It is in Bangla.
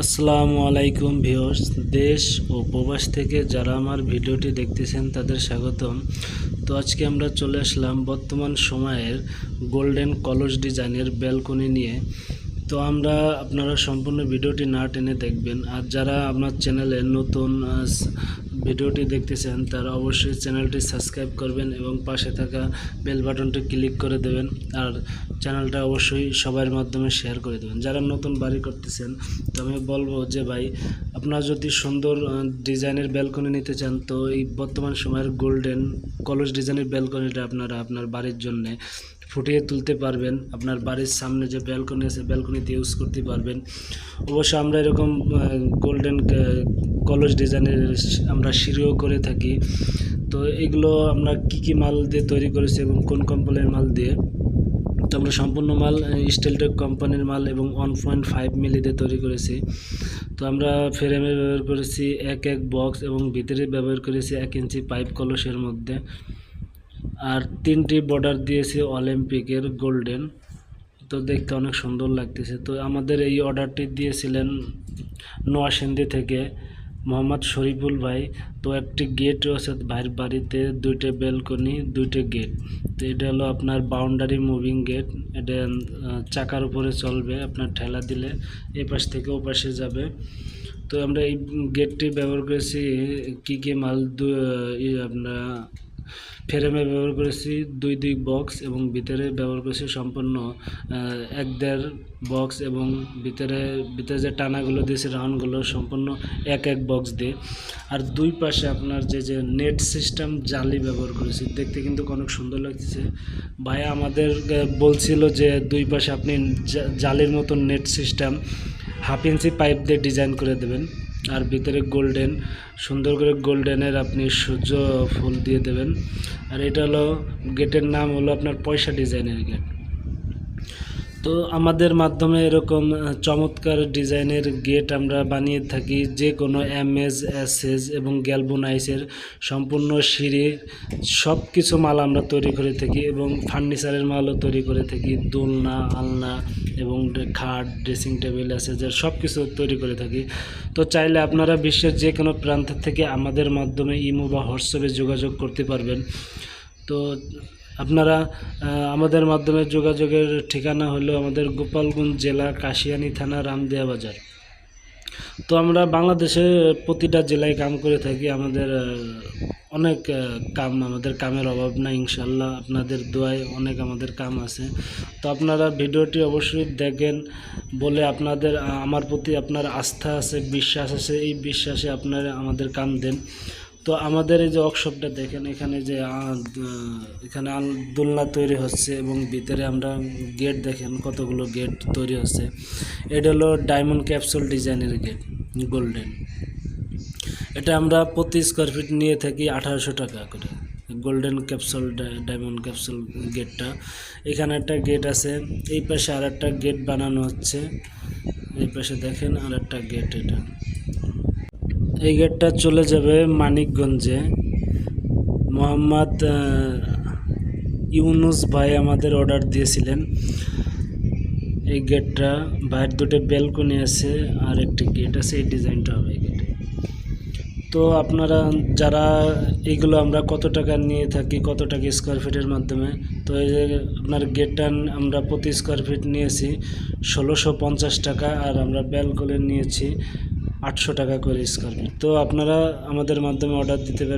আসসালামু আলাইকুম ভিউয়ার্স, দেশ ও প্রবাস থেকে যারা আমার ভিডিওটি দেখতেছেন তাদের স্বাগতম। তো আজকে আমরা চলে আসলাম বর্তমান সময়ের গোল্ডেন কলস ডিজাইনের ব্যালকনি নিয়ে। তো আমরা আপনারা সম্পূর্ণ ভিডিওটি না টেনে দেখবেন। আর যারা আপনার চ্যানেলে নতুন ভিডিওটি দেখতেছেন, তারা অবশ্যই চ্যানেলটি সাবস্ক্রাইব করবেন এবং পাশে থাকা বেল বাটনটি ক্লিক করে দেবেন। আর চ্যানেলটা অবশ্যই সবার মাধ্যমে শেয়ার করে দেবেন। যারা নতুন বাড়ি করতেছেন, তো আমি বলব যে ভাই, আপনারা যদি সুন্দর ডিজাইনের ব্যালকনি নিতে চান, তো এই বর্তমান সময়ের গোল্ডেন কলস ডিজাইনের ব্যালকনিটা আপনারা আপনার বাড়ির জন্যে ফুটিয়ে তুলতে পারবেন। আপনার বাড়ির সামনে যে ব্যালকনি আছে, ব্যালকনিতে ইউজ করতে পারবেন। অবশ্য আমরা এরকম গোল্ডেন কলস ডিজাইনের আমরা সিঁড়িও করে থাকি। তো এগুলো আমরা কি কি মাল দিয়ে তৈরি করেছি এবং কোন কোম্পানির মাল দিয়ে? তো আমরা সম্পূর্ণ মাল স্টিলটেক কোম্পানির মাল এবং ওয়ান পয়েন্ট ফাইভ মিলি দিয়ে তৈরি করেছি। তো আমরা ফ্রেমে ব্যবহার করেছি এক এক বক্স এবং ভিতরে ব্যবহার করেছি এক ইঞ্চি পাইপ কলসের মধ্যে। আর তিনটি বর্ডার দিয়েছি অলিম্পিকের গোল্ডেন তো দেখতে অনেক সুন্দর লাগতেছে। তো আমাদের এই অর্ডারটি দিয়েছিলেন নোয়াসিন্দি থেকে। মোহাম্মদ শরীফুল ভাই, তো একটি গেট আছে ভাইয়ের বাড়িতে, দুইটা ব্যালকনি দুইটা গেট তো এটা হলো আপনার বাউন্ডারি মুভিং গেট এটা চাকার উপরে চলবে আপনার ঠেলা দিলে, এই পাশ থেকে ও পাশে যাবে। তো আমরা এই গেটটি ব্যবহার করেছি কী কী মাল আপনার ফ্রেমে ব্যবহার করেছি দুই দুই বক্স এবং ভিতরে ব্যবহার করেছি সম্পূর্ণ এক দেড় বক্স এবং ভিতরে ভিতরে যে টানাগুলো দিয়েছে, রাউন্ডগুলো সম্পূর্ণ এক এক বক্স দিয়ে। আর দুই পাশে আপনার যে যে নেট সিস্টেম জালি ব্যবহার করেছি, দেখতে কিন্তু অনেক সুন্দর লাগছে ভাই আমাদের বলছিল যে দুই পাশে আপনি জালির মতন net system half inch pipe দিয়ে ডিজাইন করে দেবেন। আর ভিতরে গোল্ডেন সুন্দর করে গোল্ডেনের আপনি সূর্য ফুল দিয়ে দেবেন। আর এটা হলো গেটের নাম হলো আপনার পয়সা ডিজাইনের গেট তো আমাদের মাধ্যমে এরকম চমৎকার ডিজাইনের গেট আমরা বানিয়ে থাকি। যে কোনো এমএস, এসএস এবং গ্যালবোনাইসের সম্পূর্ণ সিঁড়ি সব কিছু মাল আমরা তৈরি করে থাকি এবং ফার্নিচারের মালও তৈরি করে থাকি। দোলনা, আলনা এবং খাট, ড্রেসিং টেবিল যে সব কিছু তৈরি করে থাকি। তো চাইলে আপনারা বিশ্বের যে কোনো প্রান্ত থেকে আমাদের মাধ্যমে ইমো বা হোয়াটসঅ্যাপে যোগাযোগ করতে পারবেন। তো আপনারা আমাদের মাধ্যমে যোগাযোগের ঠিকানা হলো আমাদের গোপালগঞ্জ জেলা কাশিয়ানী থানা, রামদিয়া বাজার। তো আমরা বাংলাদেশে প্রতিটা জেলায় কাম করে থাকি, আমাদের অনেক কাম, আমাদের কামের অভাব না ইনশাল্লাহ আপনাদের দোয়ায় অনেক আমাদের কাম আছে। তো আপনারা ভিডিওটি অবশ্যই দেখেন বলে আপনাদের আমার প্রতি আপনার আস্থা আছে, বিশ্বাস আছে, এই বিশ্বাসে আপনারা আমাদের কাম দেন। তো আমাদের এই যে ওয়ার্কশপটা দেখেন, এখানে যে এখানে দোলনা তৈরি হচ্ছে এবং ভিতরে আমরা গেট দেখেন কতগুলো গেট তৈরি হচ্ছে। এটা হলো ডায়মন্ড ক্যাপসুল ডিজাইনের গেট গোল্ডেন এটা আমরা প্রতি স্কোয়ার ফিট নিয়ে থাকি আঠারোশো টাকা করে গোল্ডেন ক্যাপসুল ডায়মন্ড ক্যাপসুল গেটটা এখানে একটা গেট আছে, এই পাশে আর একটা গেট বানানো হচ্ছে। এই পাশে দেখেন আর একটা গেট এটা। এই গেটটা চলে যাবে মানিকগঞ্জে। মোহাম্মদ ইউনুস ভাই আমাদের অর্ডার দিয়েছিলেন। এই গেটটা বাইরের দুটো ব্যালকনি আছে আর একটি গেট আছে, এই ডিজাইনটা হবে এই গেটে তো আপনারা যারা এইগুলো আমরা কত টাকা নিয়ে থাকি, কত টাকা স্কোয়ার ফিটের মাধ্যমে, তো এই যে আপনার গেটটা আমরা প্রতি স্কোয়ার ফিট নিয়েছি ষোলোশো পঞ্চাশ টাকা আর আমরা ব্যালকনি নিয়েছি আটশো টাকা করে স্কোয়ার ফিট তো আপনারা আমাদের মাধ্যমে অর্ডার দিতে পারেন